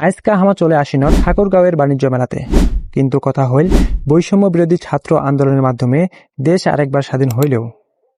আজকা হামা চলে আসিন ঠাকুরগাঁওয়ের বাণিজ্য মেলাতে। কিন্তু কথা হইল, বৈষম্য বিরোধী ছাত্র আন্দোলনের মাধ্যমে দেশ আরেকবার স্বাধীন হইলেও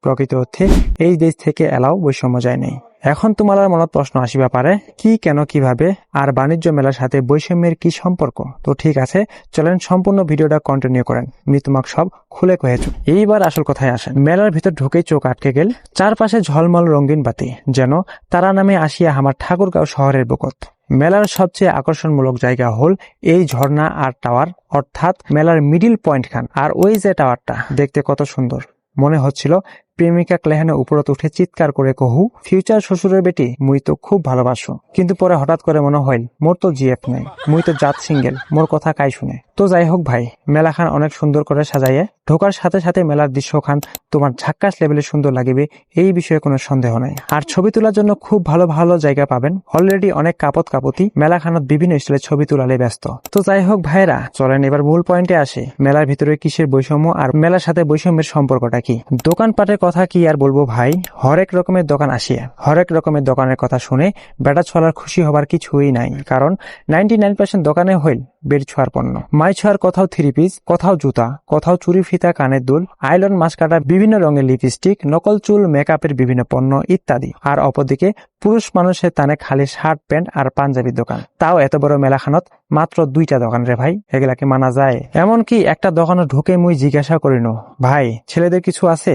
প্রকৃত অর্থে এই দেশ থেকে এলাও বৈষম্য যায় নাই। এখন তোমার মনত প্রশ্ন আসিবা পারে, কি, কেন, কীভাবে আর বাণিজ্য মেলার সাথে বৈষম্যের কি সম্পর্ক? তো ঠিক আছে, চলেন সম্পূর্ণ ভিডিওটা কন্টিনিউ করেন। আমি তোমাক সব খুলে কহেছ এইবার আসল কথায় আসেন। মেলার ভিতর ঢুকেই চোখ আটকে গেল, চারপাশে ঝলমল রঙিন বাতি, যেন তারা নামে আসিয়া আমার ঠাকুরগাঁও শহরের বুকত। মেলার সবচেয়ে আকর্ষণমূলক জায়গা হল এই ঝর্ণা আর টাওয়ার, অর্থাৎ মেলার মিডিল পয়েন্ট খান আর ওই যে টাওয়ারটা, দেখতে কত সুন্দর। মনে হচ্ছিল প্রেমিকা ক্লেহানে উপরত উঠে চিৎকার করে কহু, ফিউচার শ্বশুরের বেটি, মুই তো খুব ভালোবাসো কিন্তু পরে হঠাৎ করে মনে হইল মোর তো জিএফ নাই, মুই তো জাত সিঙ্গেল, মোর কথা কাই শুনে তো যাই হোক ভাই মেলা খান অনেক সুন্দর করে সাজাইয়ে, ঢোকার সাথে সাথে মেলার দৃশ্য খান তোমার ঝাক্কাস লেভেলে সুন্দর লাগিবে, এই বিষয়ে কোনো সন্দেহ নাই। আর ছবি তোলার জন্য খুব ভালো ভালো জায়গা পাবেন। অলরেডি অনেক কাপত কাপতি মেলা খানত বিভিন্ন স্টাইলে ছবি তোলালে ব্যস্ত। তো যাই হোক ভাইরা চলেন এবার মূল পয়েন্টে আসে। মেলার ভিতরে কিসের বৈষম্য আর মেলার সাথে বৈষম্যের সম্পর্কটা কি? দোকানপাটের কথা কি আর বলব ভাই? হরেক রকমের দোকান আসিয়া হরেক রকমের দোকানের কথা শুনে বেটা ছলার খুশি হবার কিছুই নাই। কারণ নাইনটি নাইন পার্সেন্ট দোকানে হইল বেড ছোঁয়ার পণ্য। মাই ছোঁয়ার কোথাও থ্রি পিস কোথাও জুতা, কোথাও চুরি ফিতা, কানের দুল, আইলন মাছ কাটা, বিভিন্ন রঙের লিপস্টিক নকল চুল, মেকআপের বিভিন্ন পণ্য ইত্যাদি। আর অপরদিকে পুরুষ মানুষের তানে খালি শার্ট প্যান্ট আর পাঞ্জাবির দোকান। তাও এত বড় মেলাখানত মাত্র দুইটা দোকান রে ভাই, এগুলাকে মানা যায়। এমনকি একটা দোকানে ঢুকে মুই জিজ্ঞাসা করিন, ভাই, ছেলেদের কিছু আছে?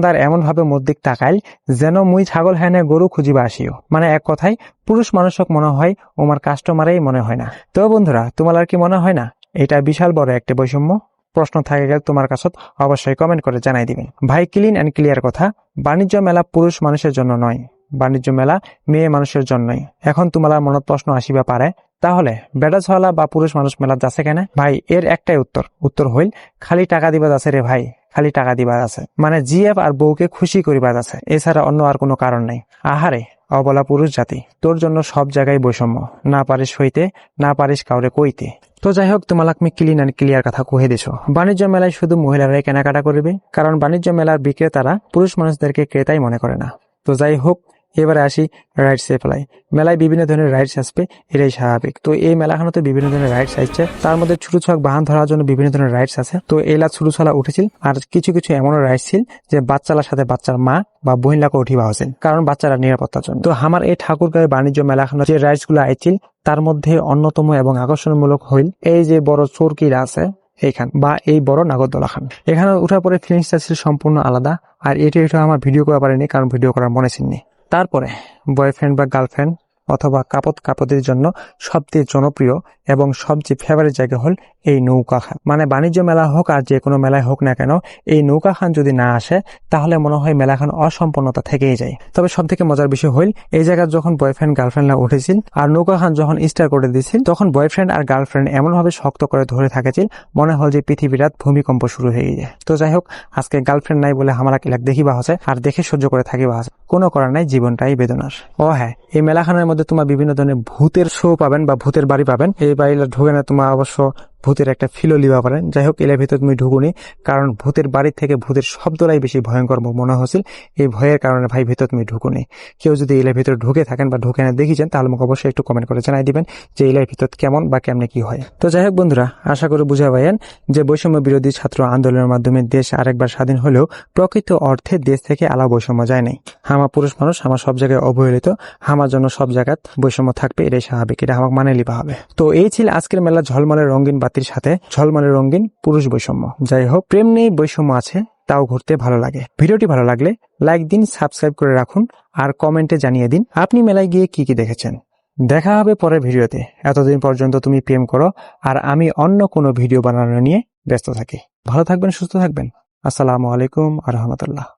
দোকানদার এমন ভাবে মধ্যিক তাকাইল যেন মুই ছাগল হ্যানে গরু খুঁজিবা আসিও। মানে এক কথায়, পুরুষ মানুষক মনে হয় ওমার কাস্টমারেই মনে হয় না। তো বন্ধুরা, তোমার আর কি মনে হয় না? এটা বিশাল বড় একটা বৈষম্য। প্রশ্ন থাকে গেলে তোমার কাছত অবশ্যই কমেন্ট করে জানাই দিবেন ভাই ক্লিন অ্যান্ড ক্লিয়ার কথা। বাণিজ্য মেলা পুরুষ মানুষের জন্য নয়। বাণিজ্য মেলা মেয়ে মানুষের জন্যই। এখন তোমার মনত প্রশ্ন আসিবা পারে। তাহলে বেটা ছলা বা পুরুষ মানুষ মেলা যাচ্ছে কেন? ভাই, এর একটাই উত্তর। উত্তর হইল, খালি টাকা দিবা যাচ্ছে রে ভাই। খালি টাকা দিবার আছে। মানে জিএফ আর বউকে খুশি করিবার আছে। এছাড়া অন্য আর কোনো কারণ নাই। আহারে, অবলা পুরুষ জাতি, তোর জন্য সব জায়গায় বৈষম্য। না পারিস হইতে, না পারিস কাউরে কইতে। তো যাই হোক তোমালাক আমি ক্লিন অ্যান্ড ক্লিয়ার কথা কহে দিছো। বাণিজ্য মেলায় শুধু মহিলারাই কেনাকাটা করবে? কারণ বাণিজ্য মেলার বিক্রেতারা পুরুষ মানুষদেরকে ক্রেতাই মনে করে না। তো যাই হোক এবারে আসি রাইডস এ ফেলাই মেলায় বিভিন্ন ধরনের রাইডস আসবে, এটাই স্বাভাবিক। তো এই মেলাখানোতে বিভিন্ন ধরনের রাইডস আসছে। তার মধ্যে ছোট ছক বাহন ধরার জন্য বিভিন্ন ধরনের রাইডস আছে। তো এলা ছোট ছলা উঠেছিল, আর কিছু কিছু এমনও রাইডস ছিল যে বাচ্চালার সাথে বাচ্চার মা বা বহিনলাকে উঠিবা হয়েছিল কারণ বাচ্চারা নিরাপত্তার জন্য। তো আমার এই ঠাকুরগাঁও বাণিজ্য মেলাখানো যে রাইডসগুলো আইছিল, তার মধ্যে অন্যতম এবং আকর্ষণমূলক হইল এই যে বড় চোরকিরা আছে এইখান, বা এই বড় নাগরদোলা খান এখানে উঠার পরে ফিলিংসটা ছিল সম্পূর্ণ আলাদা, আর এটা এটা আমার ভিডিও করা পারিনি কারণ ভিডিও করার মনে ছিলনি তারপরে বয়ফ্রেন্ড বা গার্লফ্রেন্ড অথবা কাপত কাপতের জন্য সবচেয়ে জনপ্রিয় এবং সবচেয়ে ফেভারিট জায়গা হল এই নৌকা খান। মানে বাণিজ্য মেলা হোক আর যে কোনো মেলায় হোক না কেন, এই নৌকা খান যদি না আসে, তাহলে মনে হয় মেলাখান অসম্পন্নতা থেকেই যায়। তবে সব থেকে মজার বিষয় হইল, এই জায়গায় যখন বয়ফ্রেন্ড গার্লফ্রেন্ডরা উঠেছিল আর নৌকা খান যখন স্টার করে দিয়েছিল, তখন বয়ফ্রেন্ড আর গার্লফ্রেন্ড এমনভাবে শক্ত করে ধরে থাকেছিল, মনে হল যে পৃথিবীরাত ভূমিকম্প শুরু হয়ে যায় তো যাই হোক, আজকে গার্লফ্রেন্ড নাই বলে আমার কিলাক দেখিবা হচ্ছে আর দেখে সহ্য করে থাকিবা হচ্ছে। কোনো করার নাই, জীবনটাই বেদনার। ও হ্যাঁ এই মেলাখানের মধ্যে তোমার বিভিন্ন ধরনের ভূতের শো পাবেন বা ভূতের বাড়ি পাবেন। এই বাড়িটা ঢুকে না, তোমার অবশ্য ভূতের একটা ফিলও লিবা পারেন। যাই হোক, এলার ভিতরে তুমি ঢুকুনি, কারণ ভূতের বাড়ির থেকে ভূতের শব্দটাই বেশি ভয়ঙ্কর মনে হচ্ছিল এই ভয়ের কারণে ভাই ভিতর তুমি ঢুকুনি। কেউ যদি এলার ভিতরে ঢুকে থাকেন বা ঢুকে না দেখিছেন তাহলে আমাকে অবশ্যই একটু কমেন্ট করে জানাই দিবেন যে এলার ভিতর কেমন বা কেমনে কি হয়। তো যাই হোক বন্ধুরা, আশা করে বুঝা পাইয়েন যে বৈষম্য বিরোধী ছাত্র আন্দোলনের মাধ্যমে দেশ আরেকবার স্বাধীন হলেও প্রকৃত অর্থে দেশ থেকে আলা বৈষম্য যায় নাই। আমার পুরুষ মানুষ আমার সব জায়গায় অবহেলিত আমার জন্য সব জায়গায় বৈষম্য থাকবে, এটাই স্বাভাবিক, এটা আমাকে মানে লিবা হবে। তো এই ছিল আজকের মেলা ঝলমলের রঙিন বাতির সাথে ঝলমলে রঙিন পুরুষ বৈষম্য। যাই হোক, প্রেম নেই, বৈষম্য আছে, তাও ঘুরতে ভালো লাগে। ভিডিওটি ভালো লাগলে লাইক দিন, সাবস্ক্রাইব করে রাখুন, আর কমেন্টে জানিয়ে দিন আপনি মেলায় গিয়ে কি কি দেখেছেন। দেখা হবে পরের ভিডিওতে। এতদিন পর্যন্ত তুমি প্রেম করো, আর আমি অন্য কোনো ভিডিও বানানো নিয়ে ব্যস্ত থাকি। ভালো থাকবেন, সুস্থ থাকবেন। আসসালামু আলাইকুম আ রহমতুল্লাহ।